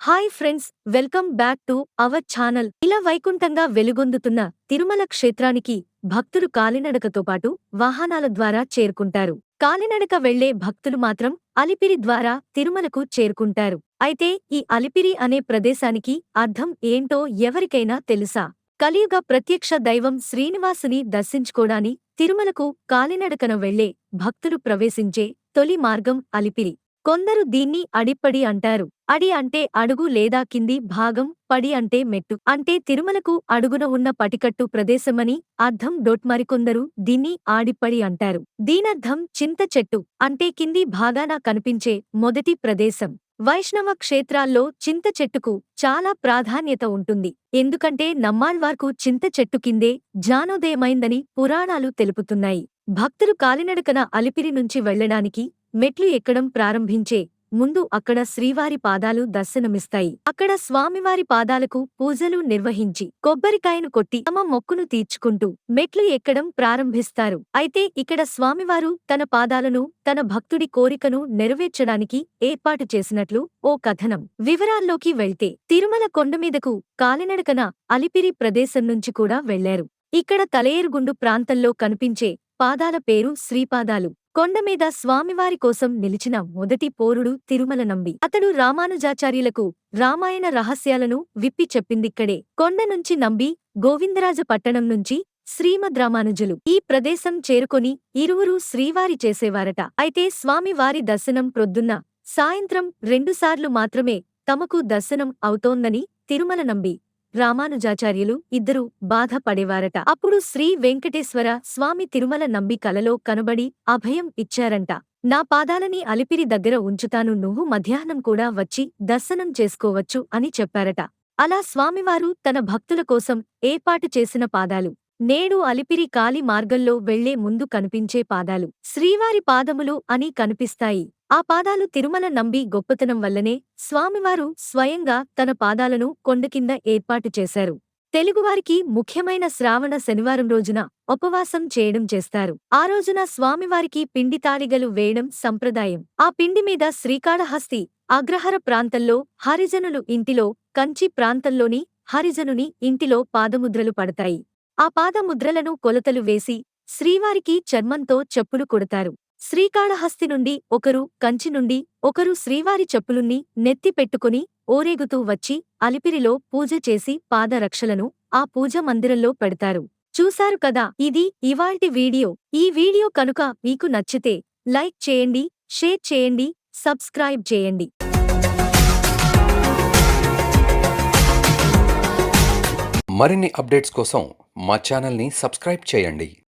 Hi friends welcome back to our channel. ఇలా వైకుంఠంగా వెలుగొందుతున్న తిరుమల క్షేత్రానికి భక్తులు కాలినడకతో పాటు వాహనాల ద్వారా చేరుకుంటారు. కాలినడక వెళ్ళే భక్తులు మాత్రం అలిపిరి ద్వారా తిరుమలకు చేరుకుంటారు. అయితే ఈ అలిపిరి అనే ప్రదేశానికి అర్థం ఏంటో ఎవరికైనా తెలుసా? కలియుగ ప్రత్యక్ష దైవం శ్రీనివాసుని దర్శించుకోడాని తిరుమలకు కాలినడకన వెళ్ళే భక్తులు ప్రవేశించే తొలి మార్గం అలిపిరి. కొందరు దీన్ని అడిప్పడి అంటారు. అడి అంటే అడుగు లేదా కింది భాగం పడి అంటే మెట్టు. అంటే తిరుమలకు అడుగున ఉన్న పటికట్టు ప్రదేశమని అర్థం డొట్ మరికొందరు దీన్ని ఆడిప్పడి అంటారు. దీనర్థం చింత చెట్టు అంటే కింది భాగాన కనిపించే మొదటి ప్రదేశం. వైష్ణవ క్షేత్రాల్లో చింత చెట్టుకు చాలా ప్రాధాన్యత ఉంటుంది. ఎందుకంటే నమ్మాళ్వార్కు చింత చెట్టు కిందే జ్ఞానోదయమైందని పురాణాలు తెలుపుతున్నాయి. భక్తులు కాలినడకన అలిపిరి నుంచి వెళ్ళడానికి మెట్లు ఎక్కడం ప్రారంభించే ముందు అక్కడ శ్రీవారి పాదాలు దర్శనమిస్తాయి. అక్కడ స్వామివారి పాదాలకు పూజలు నిర్వహించి కొబ్బరికాయను కొట్టి తమ మొక్కును తీర్చుకుంటూ మెట్లు ఎక్కడం ప్రారంభిస్తారు. అయితే ఇక్కడ స్వామివారు తన పాదాలను తన భక్తుడి కోరికను నెరవేర్చడానికి ఏర్పాటు చేసినట్లు ఓ కథనం. వివరాల్లోకి వెళ్తే తిరుమల కొండమీదకు కాలినడకన అలిపిరి ప్రదేశం నుంచి కూడా వెళ్ళారు. ఇక్కడ తలయేరుగుండు ప్రాంతంలో కనిపించే పాదాల పేరు శ్రీపాదాలు. కొండమీద స్వామివారి కోసం నిలిచిన మొదటి పోరుడు తిరుమల నంబి. అతడు రామానుజాచార్యులకు రామాయణ రహస్యాలను విప్పి చెప్పిందిక్కడే. కొండ నుంచి నంబి గోవిందరాజ పట్టణం నుంచి శ్రీమద్ రామానుజులు ఈ ప్రదేశం చేరుకొని ఇరువురు శ్రీవారి చేసేవారట. అయితే స్వామివారి దర్శనం ప్రొద్దున్న సాయంత్రం రెండుసార్లు మాత్రమే తమకు దర్శనం అవుతోందని తిరుమల నంబి రామానుజాచార్యులు ఇద్దరు బాధపడేవారట. అప్పుడు శ్రీ వెంకటేశ్వర స్వామి తిరుమల నంబి కలలో కనబడి అభయం ఇచ్చారంట. నా పాదాలని అలిపిరి దగ్గర ఉంచుతాను నువ్వు మధ్యాహ్నం కూడా వచ్చి దర్శనం చేసుకోవచ్చు అని చెప్పారట. అలా స్వామివారు తన భక్తుల కోసం ఏర్పాటు చేసిన పాదాలు నేడు అలిపిరి కాలి మార్గంలో వెళ్ళే ముందు కనిపించే పాదాలు శ్రీవారి పాదములు అని కనిపిస్తాయి. ఆ పాదాలు తిరుమల నంబి గొప్పతనం వల్లనే స్వామివారు స్వయంగా తన పాదాలను కొండకింద ఏర్పాటు చేశారు. తెలుగువారికి ముఖ్యమైన శ్రావణ శనివారం రోజున ఉపవాసం చేయడం చేస్తారు. ఆ రోజున స్వామివారికి పిండి తాళిగలు వేయడం సంప్రదాయం. ఆ పిండి మీద శ్రీకాళహస్తి అగ్రహర ప్రాంతంలో హరిజనులు ఇంటిలో కంచి ప్రాంతంలోని హరిజనుని ఇంటిలో పాదముద్రలు పడతాయి. ఆ పాదముద్రలను కొలతలు వేసి శ్రీవారికి చర్మంతో చెప్పులు కొడతారు. శ్రీకాళహస్తి నుండి ఒకరు కంచి నుండి ఒకరు శ్రీవారి చెప్పులున్ని నెత్తి పెట్టుకుని ఓరేగుతూ వచ్చి అలిపిరిలో పూజ చేసి పాదరక్షలను ఆ పూజ మందిరంలో పెడతారు. చూశారు కదా ఇది ఇవాల్టి వీడియో. ఈ వీడియో కనుక మీకు నచ్చితే లైక్ చేయండి షేర్ చేయండి సబ్స్క్రైబ్ చేయండి. మరిన్ని అప్డేట్స్ కోసం మా ఛానల్ని సబ్స్క్రైబ్ చేయండి.